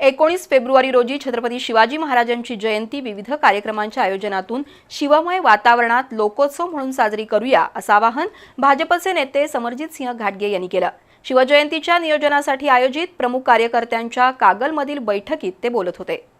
एकोणीस फेब्रुवारी रोजी छत्रपती शिवाजी महाराजांची जयंती विविध कार्यक्रमांच्या आयोजनातून शिवमय वातावरणात लोकोत्सव म्हणून साजरी करूया असं आवाहन भाजपचे नेते समरजित सिंह घाटगे यांनी केलं. शिवजयंतीच्या नियोजनासाठी आयोजित प्रमुख कार्यकर्त्यांच्या कागलमधील बैठकीत ते बोलत होते.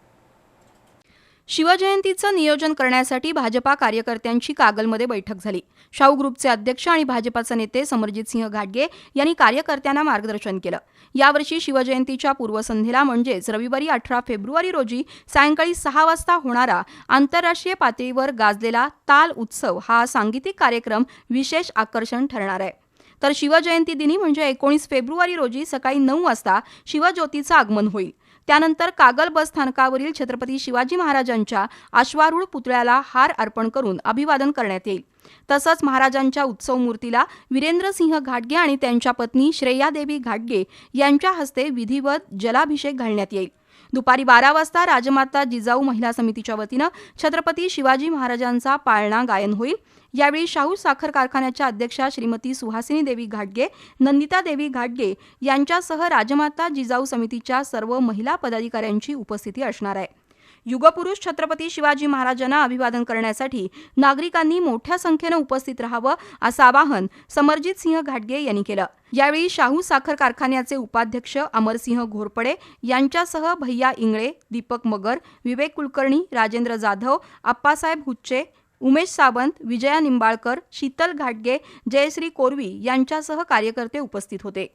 शिवजयंतीचं नियोजन करण्यासाठी भाजपा कार्यकर्त्यांची कागलमध्ये बैठक झाली. शाहू ग्रुपचे अध्यक्ष आणि भाजपाचे नेते समरजित सिंह घाटगे यांनी कार्यकर्त्यांना मार्गदर्शन केलं. यावर्षी शिवजयंतीच्या पूर्वसंध्येला म्हणजेच रविवारी अठरा फेब्रुवारी रोजी सायंकाळी सहा वाजता होणारा आंतरराष्ट्रीय पातळीवर गाजलेला ताल उत्सव हा सांगीतिक कार्यक्रम विशेष आकर्षण ठरणार आहे. तर शिवजयंती दिनी म्हणजे एकोणीस फेब्रुवारी रोजी सकाळी नऊ वाजता शिवज्योतीचं आगमन होईल. त्यानंतर कागल बस स्थानकावरील छत्रपती शिवाजी महाराजांच्या अश्वारूढ पुतळ्याला हार अर्पण करून अभिवादन करण्यात येईल. तसंच महाराजांच्या उत्सव मूर्तीला वीरेंद्रसिंह घाटगे आणि त्यांच्या पत्नी श्रेयादेवी घाटगे यांच्या हस्ते विधिवत जलाभिषेक घालण्यात येईल. दुपारी बारा वाजता राजमाता जिजाऊ महिला समितीच्या वतीनं छत्रपती शिवाजी महाराजांचा पाळणा गायन होईल. यावेळी शाहू साखर कारखान्याच्या अध्यक्षा श्रीमती सुहासिनी देवी घाटगे नंदिता देवी घाटगे यांच्यासह राजमाता जिजाऊ समितीच्या सर्व महिला पदाधिकाऱ्यांची उपस्थिती असणार आहे. युगपुरुष छत्रपती शिवाजी महाराजांना अभिवादन करण्यासाठी नागरिकांनी मोठ्या संख्येनं उपस्थित राहावं असं आवाहन समरजित सिंह घाटगे यांनी केलं. यावेळी शाहू साखर कारखान्याचे उपाध्यक्ष अमरसिंह घोरपडे यांच्यासह भैया इंगळे दीपक मगर विवेक कुलकर्णी राजेंद्र जाधव आप्पासाहेब हुच्चे उमेश सावंत विजया निंबाळकर शीतल घाटगे जयश्री कोरवी यांच्यासह कार्यकर्ते उपस्थित होते.